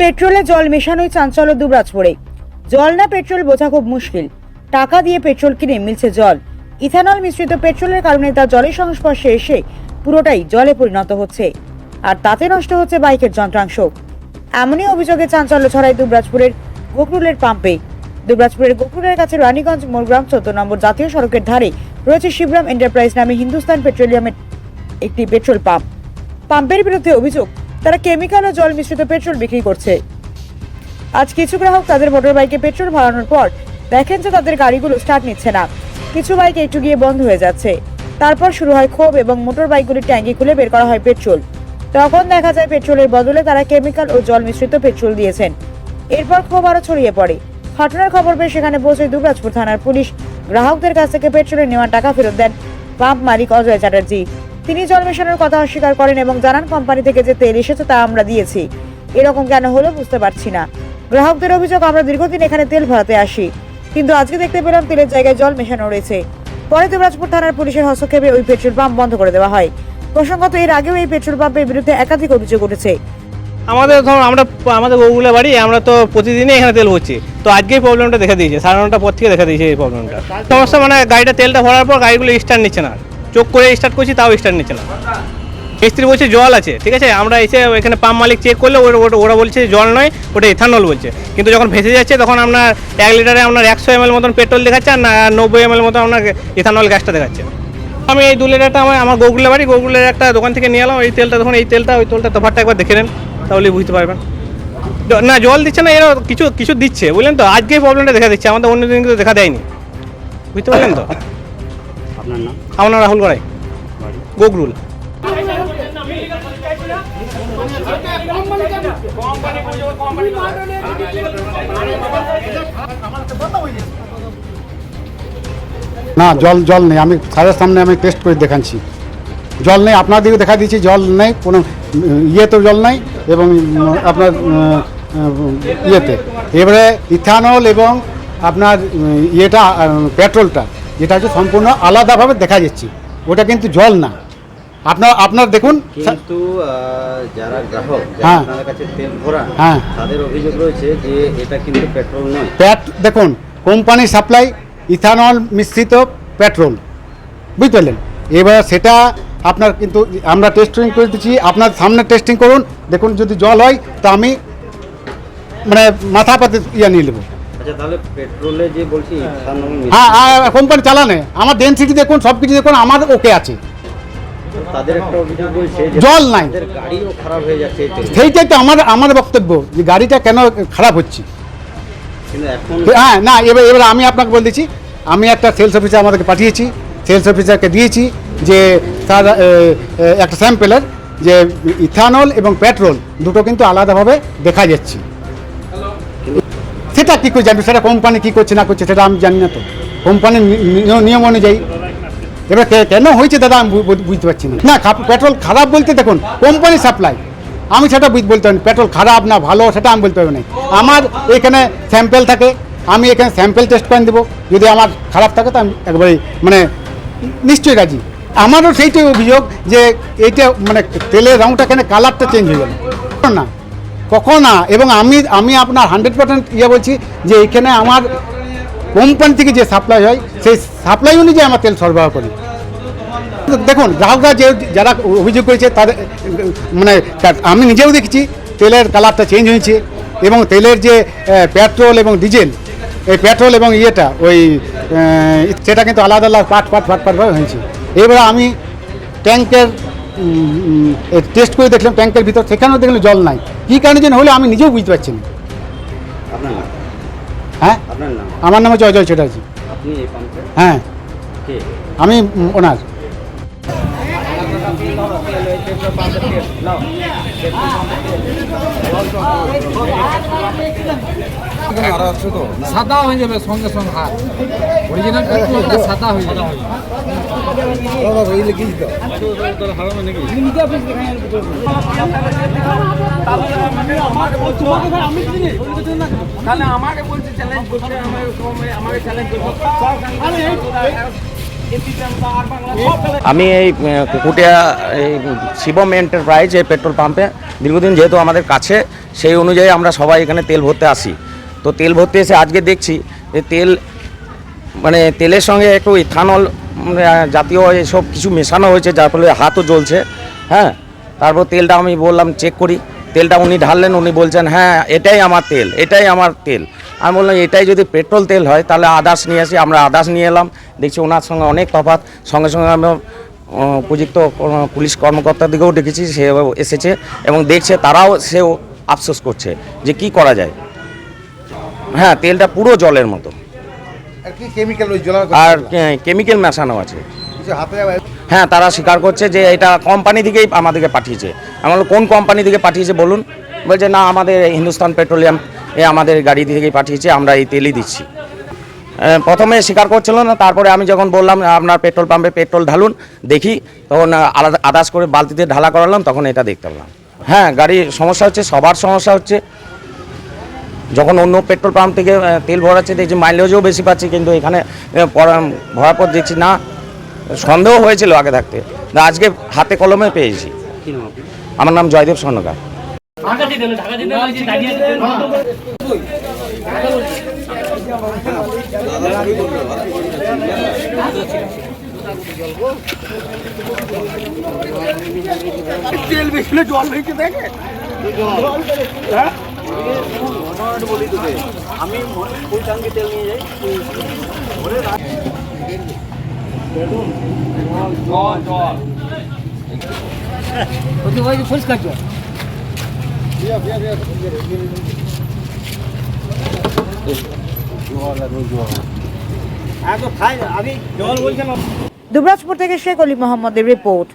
পেট্রোলে জল মেশানোই চাঞ্চল্য দুবরাজপুরে। জল না পেট্রোল বোঝা খুব মুশকিল। টাকা দিয়ে পেট্রোল কিনে মিলছে জল। ইথানল মিশ্রিত পেট্রোলের কারণে তা জলের সংস্পর্শে এসে পুরোটাই জলে পরিণত হচ্ছে। আর তাতে নষ্ট হচ্ছে বাইকের যন্ত্রাংশ। এমনই অভিযোগে চাঞ্চল্য ছড়ায় দুবরাজপুরের গোকরুলের পাম্পে। দুবরাজপুরের গোকরুলের কাছে রানীগঞ্জ মোরগ্রাম চোদ্দ নম্বর জাতীয় সড়কের ধারে রয়েছে শিবরাম এন্টারপ্রাইজ নামে হিন্দুস্তান পেট্রোলিয়ামের একটি পেট্রোল পাম্প। পাম্পের বিরুদ্ধে অভিযোগ তারা কেমিক্যাল ও জল মিশ্রিত পেট্রোল বিক্রি করছে। আজ কিছু গ্রাহক তাদের মোটর বাইকে পেট্রোল ভরানোর পর দেখেন যে তাদের গাড়িগুলো স্টার্ট নিচ্ছে না। কিছু বাইক একটু গিয়ে বন্ধ হয়ে যাচ্ছে। তারপর শুরু হয় ক্ষোভ এবং মোটর বাইকগুলির ট্যাঙ্কি খুলে বের করা হয় পেট্রোল। তখন দেখা যায় পেট্রোলের বদলে তারা কেমিক্যাল ও জল মিশ্রিত পেট্রোল দিয়েছেন। এরপর ক্ষোভ আরও ছড়িয়ে পড়ে। ঘটনার খবর পেয়ে সেখানে পৌঁছে দুবরাজপুর থানার পুলিশ। গ্রাহকদের কাছ থেকে পেট্রোলের নেওয়া টাকা ফেরত দেন পাম্প মালিক অজয় চ্যাটার্জি। তিনি জল মেশানোর কথা অস্বীকার করেন এবং জানান, কোম্পানি থেকে যে তেল এসেছে তা আমরা দিয়েছি। এরকম কেন হলো বুঝতে পারছি না। গ্রাহকদের অভিযোগ, আমরা দীর্ঘদিন এখানে তেল ভরাতে আসি। কিন্তু আজকে দেখতে পেলাম তেলের জায়গায় জল মেশানো রয়েছে। পরে দুবরাজপুর থানার পুলিশের হস্তক্ষেপে ওই পেট্রোল পাম্প বন্ধ করে দেওয়া হয়। প্রসঙ্গত, এর আগেও এই পেট্রোল পাম্পের বিরুদ্ধে একাধিক অভিযোগ উঠেছে। আমাদের ধরুন, আমরা আমাদের গরুগুলো বাড়ি, আমরা তো প্রতিদিনই এখানে তেল ভরছি। তো আজকেই প্রবলেমটা দেখা দিয়েছে, সাড়ে নটার পর থেকে দেখা দিয়েছে এই প্রবলেমটা সমস্যা মানে গাড়িটা তেলটা ভরার পর গাড়িগুলো স্টার্ট নিচ্ছে না। চোখ করে স্টার্ট করছি, তাও স্টার্ট নিচ্ছে না। মিস্ত্রি বলছে, জল আছে। ঠিক আছে? আমরা এসে এখানে পাম্প মালিক চেক করলে, ওরা বলছে জল নয়, ওটা ইথানল বলছে। কিন্তু যখন ভেসে যাচ্ছে, তখন আপনার এক লিটারে আপনার একশো এম মতন পেট্রোল দেখাচ্ছে আর নব্বই এম মতন আপনার ইথানল গ্যাসটা দেখাচ্ছে। আমি এই দু লিটারটা আমার আমার গোগুলের বাড়ি গোগুলের একটা দোকান থেকে নিয়ে এলাম। এই তেলটা তখন এই তেলটা, ওই তেলটা তফাতটা একবার দেখে নেন তাহলে বুঝতে পারবেন। না, জল দিচ্ছে না, এরা কিছু কিছু দিচ্ছে, বুঝলেন তো? আজকেই প্রবলেমটা দেখা দিচ্ছে, আমাদের অন্য দিন কিন্তু দেখা দেয়নি। বুঝতে পারলেন তো? আপনার নাম? আমার নাম রাহুল গড়াই। গোগরুল। না, জল জল নেই। আমি স্যারের সামনে আমি টেস্ট করে দেখাচ্ছি। জল নেই আপনাদেরকে দেখা দিচ্ছি, জল নেই, কোনো ইয়েতেও জল নেই এবং আপনার ইয়েতে। এবারে ইথানল এবং আপনার ইয়েটা পেট্রোলটা। যেটা হচ্ছে সম্পূর্ণ আলাদাভাবে দেখা যাচ্ছে। ওটা কিন্তু জল না। আপনার আপনার দেখুন কিন্তু যারা গ্রাহক হ্যাঁ। কাছে তেল ভরান হ্যাঁ। তাদের অভিযোগ রয়েছে যে এটা কিন্তু পেট্রোল নয়। প্যাট দেখুন কোম্পানি সাপ্লাই ইথানল মিশ্রিত পেট্রোল। বুঝতে পারলেন? এবার সেটা আপনার কিন্তু আমরা টেস্টিং করে দিচ্ছি আপনার সামনে টেস্টিং করুন দেখুন যদি জল হয় তো আমি মানে মাথা পাতে ইয়ে নিয়ে নেব। আচ্ছা তাহলে পেট্রোলে যে বলছি হ্যাঁ। হ্যাঁ কোম্পানি চালানে। আমার ডেন্সিটি দেখুন সব কিছু দেখুন আমার ওকে আছে। তাদের একটা অভিযোগ রয়েছে জল নাই। তাদের গাড়িও খারাপ হয়ে যাচ্ছে সেইটাই তো আমার আমার বক্তব্য যে গাড়িটা কেন খারাপ হচ্ছে। হ্যাঁ না এবার এবার আমি আপনাকে বলে দিচ্ছি আমি একটা সেলস অফিসার আমাদেরকে পাঠিয়েছি সেলস অফিসারকে দিয়েছি যে তার একটা স্যাম্পেলের যে ইথানল এবং পেট্রোল দুটো কিন্তু আলাদাভাবে দেখা যাচ্ছে। সেটা কী করে জানবে? সেটা কোম্পানি কী করছে না করছে সেটা আমি জানি না তো। কোম্পানির নিয়ম অনুযায়ী। এবার কেন হয়েছে দাদা আমি বুঝতে পারছি না। না পেট্রোল খারাপ বলতে দেখুন, কোম্পানি সাপ্লাই। আমি সেটা বলতে পারি। পেট্রোল খারাপ না ভালো, সেটা আমি বলতে পারব না। আমার এখানে স্যাম্পেল থাকে, আমি এখানে স্যাম্পেল টেস্ট করে দেবো যদি আমার খারাপ থাকে তো আমি একবারে মানে নিশ্চয়ই রাজি। আমারও সেইটাই অভিযোগ যে এইটা মানে তেলের রঙটা কেন কালারটা চেঞ্জ হয়ে গেল। না কখন, এবং আমি আমি আপনার হান্ড্রেড পার্সেন্ট ইয়ে বলছি যে এখানে আমার কোম্পানি থেকে যে সাপ্লাই হয়, সেই সাপ্লাই অনুযায়ী আমার তেল সরবরাহ করি। দেখুন, গ্রাহকরা যে, যারা অভিযোগ করেছে, তাদের মানে আমি নিজেও দেখেছি, তেলের কালারটা চেঞ্জ হয়েছে, এবং তেলের যে পেট্রোল এবং ডিজেল এই পেট্রোল এবং ইয়েটা, ওই সেটা কিন্তু আলাদা আলাদা পাট পাট পাট পাটভাবে হয়েছে। এবারে আমি ট্যাঙ্কের টেস্ট করে দেখলাম ট্যাঙ্কের ভিতর সেখানেও দেখলাম জল নাই। কী কারণে যেন হলে আমি নিজেও বুঝতে পারছি না। আপনার নাম? হ্যাঁ? আপনার নাম? আমার নাম হচ্ছে অজয় চ্যাটার্জি। আপনি এই পাম্পে? হ্যাঁ। কে? আমি উম, ওনার। সাদা হয়ে যাবে সঙ্গে সঙ্গে হাত অরিজিনাল পেট্রোলটা সাদা হয়ে যাবে। আমি এই কুকুটিয়া, এই শিবম এন্টারপ্রাইজ এই পেট্রোল পাম্পে দীর্ঘদিন যেহেতু আমাদের কাছে, সেই অনুযায়ী আমরা সবাই এখানে তেল ভরতে আসি। তো তেল ভরতে এসে আজকে দেখছি যে তেল মানে তেলের সঙ্গে একটু ইথানল জাতীয় এসব কিছু মেশানো হয়েছে, যার ফলে হাতও জ্বলছে হ্যাঁ? তারপর তেলটা আমি বললাম চেক করি। তেলটা উনি ঢাললেন, উনি বলছেন হ্যাঁ এটাই আমার তেল, এটাই আমার তেল। আমি বললাম, এটাই যদি পেট্রোল তেল হয়, তাহলে আদার্স নিয়ে আসি। আমরা আদার্স নিয়ে এলাম, দেখছি ওনার সঙ্গে অনেক তফাৎ। সঙ্গে সঙ্গে আমি উপযুক্ত পুলিশ কর্মকর্তাদিকেও ডেকেছি সে এসেছে এবং দেখছে, তারাও সেও আফসোস করছে যে কি করা যায়। হ্যাঁ তেলটা পুরো জলের মতো। আর কেমিক্যাল মেশানো আছে। হ্যাঁ তারা স্বীকার করছে যে এটা কোম্পানি থেকেই আমাদেরকে পাঠিয়েছে। আমি বললাম, কোন কোম্পানি থেকে পাঠিয়েছে বলুন? বলছে না আমাদের হিন্দুস্তান পেট্রোলিয়াম এ আমাদের গাড়ি থেকেই পাঠিয়েছে আমরা এই তেলই দিচ্ছি। প্রথমে স্বীকার করছিল না তারপরে আমি যখন বললাম আপনার পেট্রোল পাম্পে পেট্রোল ঢালুন দেখি। তখন আলাদা আদাস করে বালতিতে ঢালা করালাম তখন এটা দেখতে পেলাম। হ্যাঁ গাড়ির সমস্যা হচ্ছে সবার সমস্যা হচ্ছে। যখন অন্য পেট্রোল পাম্প থেকে তেল ভরাচ্ছে দেখছি মাইলেজও বেশি পাচ্ছি কিন্তু এখানে ভরার পর দেখছি না সন্দেহ হয়েছিল আগে থাকতে। না, আজকে হাতে কলমে পেয়েছি। কি নাম আপনি আমার নাম জয়দেব স্বর্ণকার। আমি ফুল ট্যাঙ্কি তেল নিয়ে যাই। দুবরাজপুর থেকে শেখ অলি মোহাম্মদের রিপোর্ট